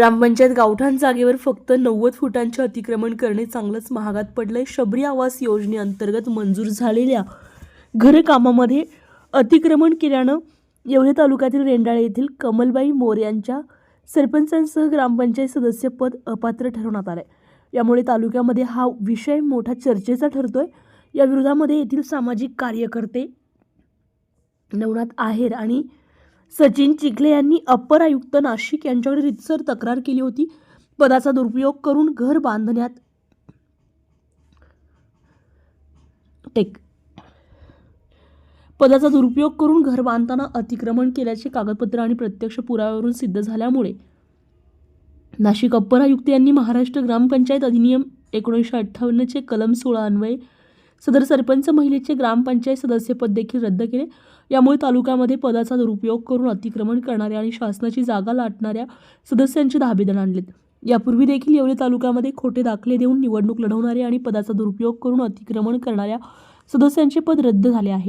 ग्रामपंचायत गावठाण जागेवर फक्त नव्वद फुटांचे अतिक्रमण करणे चांगलंच महागात पडलंय. शबरी आवास योजनेअंतर्गत मंजूर झालेल्या घरकामामध्ये अतिक्रमण केल्यानं येवले तालुक्यातील रेंडाळे येथील कमलबाई मोर यांच्या सरपंचांसह ग्रामपंचायत सदस्यपद अपात्र ठरवण्यात आलंय. यामुळे तालुक्यामध्ये हा विषय मोठा चर्चेचा ठरतोय. या विरोधामध्ये येथील सामाजिक कार्यकर्ते नवनाथ आहेर आणि सचिन चिखले यांनी अप्पर आयुक्त नाशिक यांच्याकडे रितसर तक्रार केली होती. पदाचा दुरुपयोग करून घर बांधण्यात टेक. पदाचा दुरुपयोग करून घर बांधताना अतिक्रमण केल्याचे कागदपत्र आणि प्रत्यक्ष पुराव्यावरून सिद्ध झाल्यामुळे नाशिक अप्पर आयुक्त यांनी महाराष्ट्र ग्रामपंचायत अधिनियम एकोणीसशे अठ्ठावन्नचे कलम सोळा अन्वये सदर सरपंच महिलेचे ग्रामपंचायत सदस्यपद देखील रद्द केले. यामुळे तालुक्यामध्ये पदाचा दुरुपयोग करून अतिक्रमण करणाऱ्या आणि शासनाची जागा लाटणाऱ्या सदस्यांचे धाबेदण आणलेत. यापूर्वी देखील येवले तालुक्यामध्ये खोटे दाखले देऊन निवडणूक लढवणारे आणि पदाचा दुरुपयोग करून अतिक्रमण करणाऱ्या सदस्यांचे पद रद्द झाले आहे.